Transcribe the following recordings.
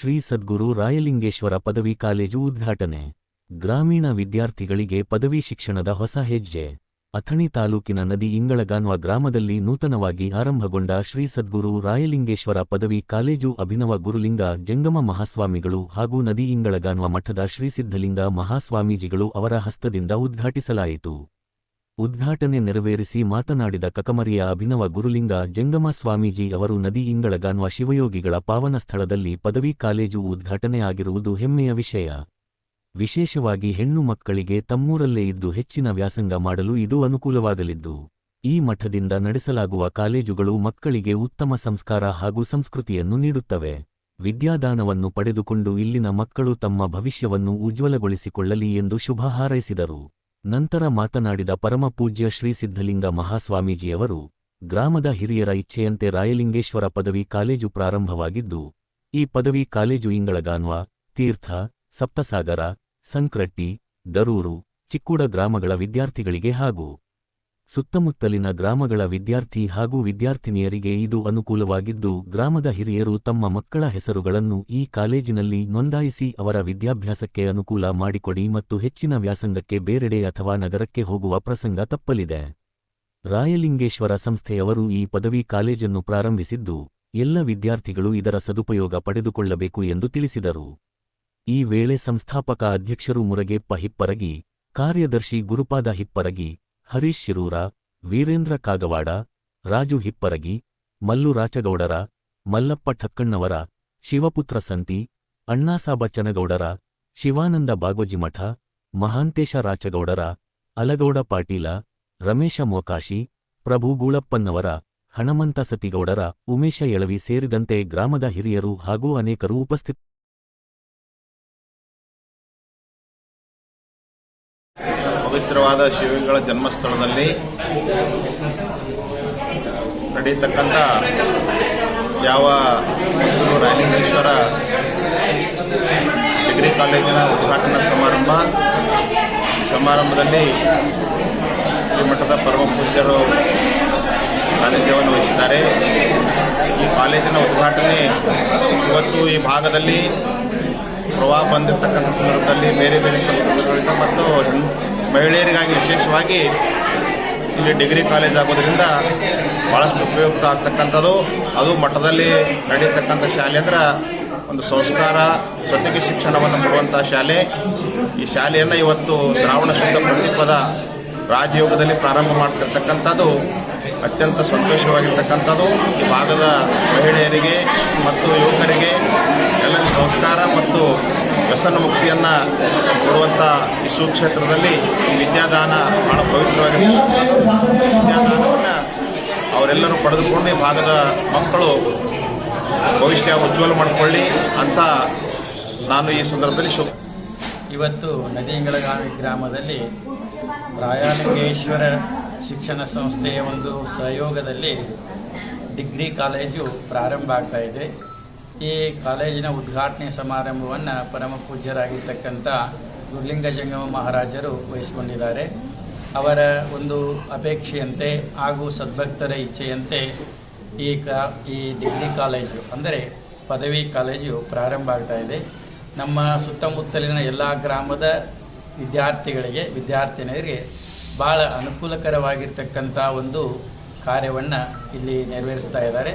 ಶ್ರೀ ಸದ್ಗುರು ರಾಯಲಿಂಗೇಶ್ವರ ಪದವಿ ಕಾಲೇಜು ಉದ್ಘಾಟನೆ. ಗ್ರಾಮೀಣ ವಿದ್ಯಾರ್ಥಿಗಳಿಗೆ ಪದವಿ ಶಿಕ್ಷಣದ ಹೊಸ ಹೆಜ್ಜೆ. ಅಥಣಿ ತಾಲೂಕಿನ ನದಿ ಇಂಗಳಗಾನ್ವ ಗ್ರಾಮದಲ್ಲಿ ನೂತನವಾಗಿ ಆರಂಭಗೊಂಡ ಶ್ರೀ ಸದ್ಗುರು ರಾಯಲಿಂಗೇಶ್ವರ ಪದವಿ ಕಾಲೇಜು ಅಭಿನವ ಗುರುಲಿಂಗ ಜಂಗಮ ಮಹಾಸ್ವಾಮಿಗಳು ಹಾಗೂ ನದಿ ಇಂಗಳಗಾನ್ವ ಮಠದ ಶ್ರೀ ಸಿದ್ಧಲಿಂಗ ಮಹಾಸ್ವಾಮೀಜಿಗಳು ಅವರ ಹಸ್ತದಿಂದ ಉದ್ಘಾಟಿಸಲಾಯಿತು. ಉದ್ಘಾಟನೆ ನೆರವೇರಿಸಿ ಮಾತನಾಡಿದ ಕಕಮರಿಯ ಅಭಿನವ ಗುರುಲಿಂಗ ಜಂಗಮ ಸ್ವಾಮೀಜಿ ಅವರು ನದಿ ಇಂಗಳಗಾನ್ವ ಶಿವಯೋಗಿಗಳ ಪಾವನ ಸ್ಥಳದಲ್ಲಿ ಪದವಿ ಕಾಲೇಜು ಉದ್ಘಾಟನೆ ಆಗಿರುವುದು ಹೆಮ್ಮೆಯ ವಿಷಯ. ವಿಶೇಷವಾಗಿ ಹೆಣ್ಣು ಮಕ್ಕಳಿಗೆ ತಮ್ಮೂರಲ್ಲೇ ಇದ್ದು ಹೆಚ್ಚಿನ ವ್ಯಾಸಂಗ ಮಾಡಲು ಇದು ಅನುಕೂಲವಾಗಲಿದ್ದು, ಈ ಮಠದಿಂದ ನಡೆಸಲಾಗುವ ಕಾಲೇಜುಗಳು ಮಕ್ಕಳಿಗೆ ಉತ್ತಮ ಸಂಸ್ಕಾರ ಹಾಗೂ ಸಂಸ್ಕೃತಿಯನ್ನು ನೀಡುತ್ತವೆ. ವಿದ್ಯಾದಾನವನ್ನು ಪಡೆದುಕೊಂಡು ಇಲ್ಲಿನ ಮಕ್ಕಳು ತಮ್ಮ ಭವಿಷ್ಯವನ್ನು ಉಜ್ವಲಗೊಳಿಸಿಕೊಳ್ಳಲಿ ಎಂದು ಶುಭ ಹಾರೈಸಿದರು. ನಂತರ ಮಾತನಾಡಿದ ಪರಮಪೂಜ್ಯ ಶ್ರೀ ಸಿದ್ಧಲಿಂಗ ಮಹಾಸ್ವಾಮೀಜಿಯವರು, ಗ್ರಾಮದ ಹಿರಿಯರ ಇಚ್ಛೆಯಂತೆ ರಾಯಲಿಂಗೇಶ್ವರ ಪದವಿ ಕಾಲೇಜು ಪ್ರಾರಂಭವಾಗಿದ್ದು, ಈ ಪದವಿ ಕಾಲೇಜು ಇಂಗಳಗಾನ್ವ, ತೀರ್ಥ, ಸಪ್ತಸಾಗರ, ಸಂಕ್ರಟ್ಟಿ, ದರೂರು, ಚಿಕ್ಕೂಡ ಗ್ರಾಮಗಳ ವಿದ್ಯಾರ್ಥಿಗಳಿಗೆ ಹಾಗೂ ಸುತ್ತಮುತ್ತಲಿನ ಗ್ರಾಮಗಳ ವಿದ್ಯಾರ್ಥಿ ಹಾಗೂ ವಿದ್ಯಾರ್ಥಿನಿಯರಿಗೆ ಇದು ಅನುಕೂಲವಾಗಿದ್ದು, ಗ್ರಾಮದ ಹಿರಿಯರು ತಮ್ಮ ಮಕ್ಕಳ ಹೆಸರುಗಳನ್ನು ಈ ಕಾಲೇಜಿನಲ್ಲಿ ನೋಂದಾಯಿಸಿ ಅವರ ವಿದ್ಯಾಭ್ಯಾಸಕ್ಕೆ ಅನುಕೂಲ ಮಾಡಿಕೊಡಿ ಮತ್ತು ಹೆಚ್ಚಿನ ವ್ಯಾಸಂಗಕ್ಕೆ ಬೇರೆಡೆ ಅಥವಾ ನಗರಕ್ಕೆ ಹೋಗುವ ಪ್ರಸಂಗ ತಪ್ಪಲಿದೆ. ರಾಯಲಿಂಗೇಶ್ವರ ಸಂಸ್ಥೆಯವರು ಈ ಪದವಿ ಕಾಲೇಜನ್ನು ಪ್ರಾರಂಭಿಸಿದ್ದು, ಎಲ್ಲ ವಿದ್ಯಾರ್ಥಿಗಳು ಇದರ ಸದುಪಯೋಗ ಪಡೆದುಕೊಳ್ಳಬೇಕು ಎಂದು ತಿಳಿಸಿದರು. ಈ ವೇಳೆ ಸಂಸ್ಥಾಪಕ ಅಧ್ಯಕ್ಷರು ಮುರಗೆಪ್ಪ ಹಿಪ್ಪರಗಿ, ಕಾರ್ಯದರ್ಶಿ ಗುರುಪಾದ ಹಿಪ್ಪರಗಿ ಹರೀಶ್ ಶಿರೂರ, ವೀರೇಂದ್ರ ಕಾಗವಾಡ, ರಾಜು ಹಿಪ್ಪರಗಿ, ಮಲ್ಲು ರಾಚಗೌಡರ, ಮಲ್ಲಪ್ಪ ಠಕ್ಕಣ್ಣವರ, ಶಿವಪುತ್ರ ಸಂತಿ, ಅಣ್ಣಾಸಾಬ ಚನಗೌಡರ, ಶಿವಾನಂದ ಬಾಗೋಜಿಮಠ ಮಹಾಂತೇಶ ರಾಚಗೌಡರ, ಅಲಗೌಡ ಪಾಟೀಲ, ರಮೇಶ ಮೋಕಾಶಿ, ಪ್ರಭು ಗೂಳಪ್ಪನ್ನವರ ಹಣಮಂತ ಸತಿಗೌಡರ, ಉಮೇಶ ಎಳವಿ ಸೇರಿದಂತೆ ಗ್ರಾಮದ ಹಿರಿಯರು ಹಾಗೂ ಅನೇಕರು ಉಪಸ್ಥಿತ ಪವಿತ್ರವಾದ ಶಿವಗಳ ಜನ್ಮಸ್ಥಳದಲ್ಲಿ ನಡೆಯತಕ್ಕಂಥ ಯಾವ ರಾಯಲಿಂಗೇಶ್ವರ ಡಿಗ್ರಿ ಕಾಲೇಜಿನ ಉದ್ಘಾಟನಾ ಸಮಾರಂಭ. ಸಮಾರಂಭದಲ್ಲಿ ಶ್ರೀಮಠದ ಪರಮ ಪೂಜ್ಯರು ಸಾನ್ನಿಧ್ಯವನ್ನು ವಹಿಸಿದ್ದಾರೆ. ಈ ಕಾಲೇಜಿನ ಉದ್ಘಾಟನೆ ಇವತ್ತು ಈ ಭಾಗದಲ್ಲಿ ಪ್ರವಾಹ ಬಂದಿರತಕ್ಕಂಥ ಸಂದರ್ಭದಲ್ಲಿ ಬೇರೆ ಬೇರೆ ಸಂದರ್ಭಗಳಿಂದ ಮತ್ತು ಮಹಿಳೆಯರಿಗಾಗಿ ವಿಶೇಷವಾಗಿ ಇಲ್ಲಿ ಡಿಗ್ರಿ ಕಾಲೇಜ್ ಆಗೋದ್ರಿಂದ ಬಹಳಷ್ಟು ಉಪಯುಕ್ತ ಆಗ್ತಕ್ಕಂಥದ್ದು. ಅದು ಮಠದಲ್ಲಿ ನಡೆಯತಕ್ಕಂಥ ಶಾಲೆ ಅಂದ್ರೆ ಒಂದು ಸಂಸ್ಕಾರ ಜೊತೆಗೆ ಶಿಕ್ಷಣವನ್ನು ಕೊಡುವಂಥ ಶಾಲೆ. ಈ ಶಾಲೆಯನ್ನು ಇವತ್ತು ಶ್ರಾವಣ ಶುದ್ಧ ಪ್ರತಿಪದ ರಾಜಯೋಗದಲ್ಲಿ ಪ್ರಾರಂಭ ಮಾಡ್ತಿರ್ತಕ್ಕಂಥದ್ದು ಅತ್ಯಂತ ಸಂತೋಷವಾಗಿರ್ತಕ್ಕಂಥದ್ದು. ಈ ಭಾಗದ ಮಹಿಳೆಯರಿಗೆ ಮತ್ತು ಯುವಕರಿಗೆ ಎಲ್ಲರಿಗೂ ಸಂಸ್ಕಾರ ಮತ್ತು ವ್ಯಸನ ಮುಕ್ತಿಯನ್ನ ಕೊಡುವಂತ ಈ ಸುಕ್ಷೇತ್ರದಲ್ಲಿ ವಿದ್ಯಾದಾನ ಬಹಳ ಪವಿತ್ರವಾಗಿದೆ. ವಿದ್ಯಾದಾನವನ್ನ ಅವರೆಲ್ಲರೂ ಪಡೆದುಕೊಂಡು ಭಾಗದ ಮಕ್ಕಳು ಭವಿಷ್ಯ ಉಜ್ವಲ ಮಾಡಿಕೊಳ್ಳಿ ಅಂತ ನಾನು ಈ ಸಂದರ್ಭದಲ್ಲಿ ಶುಭ ಇವತ್ತು ನದಿಯಂಗಳಗಾವಿ ಗ್ರಾಮದಲ್ಲಿ ರಾಯಲಿಂಗೇಶ್ವರ ಶಿಕ್ಷಣ ಸಂಸ್ಥೆಯ ಒಂದು ಸಹಯೋಗದಲ್ಲಿ ಡಿಗ್ರಿ ಕಾಲೇಜು ಪ್ರಾರಂಭ ಆಗ್ತಾ ಇದೆ. ಈ ಕಾಲೇಜಿನ ಉದ್ಘಾಟನೆ ಸಮಾರಂಭವನ್ನು ಪರಮ ಪೂಜ್ಯರಾಗಿರ್ತಕ್ಕಂಥ ಗುರುಲಿಂಗ ಜಂಗಮ ಮಹಾರಾಜರು ವಹಿಸಿಕೊಂಡಿದ್ದಾರೆ. ಅವರ ಒಂದು ಅಪೇಕ್ಷೆಯಂತೆ ಹಾಗೂ ಸದ್ಭಕ್ತರ ಇಚ್ಛೆಯಂತೆ ಈ ಕಾ, ಈ ಡಿಗ್ರಿ ಕಾಲೇಜು, ಅಂದರೆ ಪದವಿ ಕಾಲೇಜು ಪ್ರಾರಂಭ ಆಗ್ತಾ ಇದೆ. ನಮ್ಮ ಸುತ್ತಮುತ್ತಲಿನ ಎಲ್ಲ ಗ್ರಾಮದ ವಿದ್ಯಾರ್ಥಿಗಳಿಗೆ, ವಿದ್ಯಾರ್ಥಿನಿಯರಿಗೆ ಭಾಳ ಅನುಕೂಲಕರವಾಗಿರ್ತಕ್ಕಂಥ ಒಂದು ಕಾರ್ಯವನ್ನು ಇಲ್ಲಿ ನೆರವೇರಿಸ್ತಾ ಇದ್ದಾರೆ.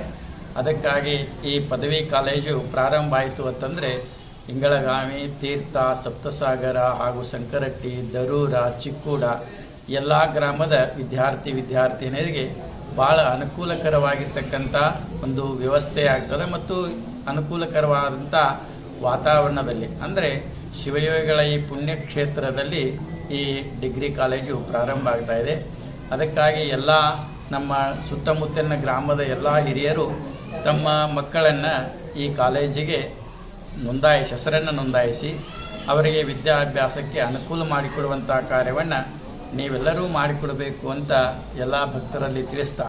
ಅದಕ್ಕಾಗಿ ಈ ಪದವಿ ಕಾಲೇಜು ಪ್ರಾರಂಭ ಆಯಿತು ಅಂತಂದರೆ ಇಂಗಳಗಾಮಿ, ತೀರ್ಥ, ಸಪ್ತಸಾಗರ ಹಾಗೂ ಸಂಕರಟ್ಟಿ, ದರೂರ, ಚಿಕ್ಕೂಡ ಎಲ್ಲ ಗ್ರಾಮದ ವಿದ್ಯಾರ್ಥಿ, ವಿದ್ಯಾರ್ಥಿನಿಯರಿಗೆ ಭಾಳ ಅನುಕೂಲಕರವಾಗಿರ್ತಕ್ಕಂಥ ಒಂದು ವ್ಯವಸ್ಥೆ ಆಗ್ತದೆ ಮತ್ತು ಅನುಕೂಲಕರವಾದಂಥ ವಾತಾವರಣದಲ್ಲಿ. ಅಂದರೆ ಶಿವಯೋಗಿಗಳ ಈ ಪುಣ್ಯಕ್ಷೇತ್ರದಲ್ಲಿ ಈ ಡಿಗ್ರಿ ಕಾಲೇಜು ಪ್ರಾರಂಭ ಆಗ್ತಾ ಇದೆ. ಅದಕ್ಕಾಗಿ ಎಲ್ಲ ನಮ್ಮ ಸುತ್ತಮುತ್ತಲಿನ ಗ್ರಾಮದ ಎಲ್ಲ ಹಿರಿಯರು ತಮ್ಮ ಮಕ್ಕಳನ್ನು ಈ ಕಾಲೇಜಿಗೆ ನೋಂದಾಯಿಸಿ, ಹೆಸರನ್ನು ನೋಂದಾಯಿಸಿ ಅವರಿಗೆ ವಿದ್ಯಾಭ್ಯಾಸಕ್ಕೆ ಅನುಕೂಲ ಮಾಡಿಕೊಡುವಂಥ ಕಾರ್ಯವನ್ನು ನೀವೆಲ್ಲರೂ ಮಾಡಿಕೊಡಬೇಕು ಅಂತ ಎಲ್ಲ ಭಕ್ತರಲ್ಲಿ ತಿಳಿಸ್ತಾ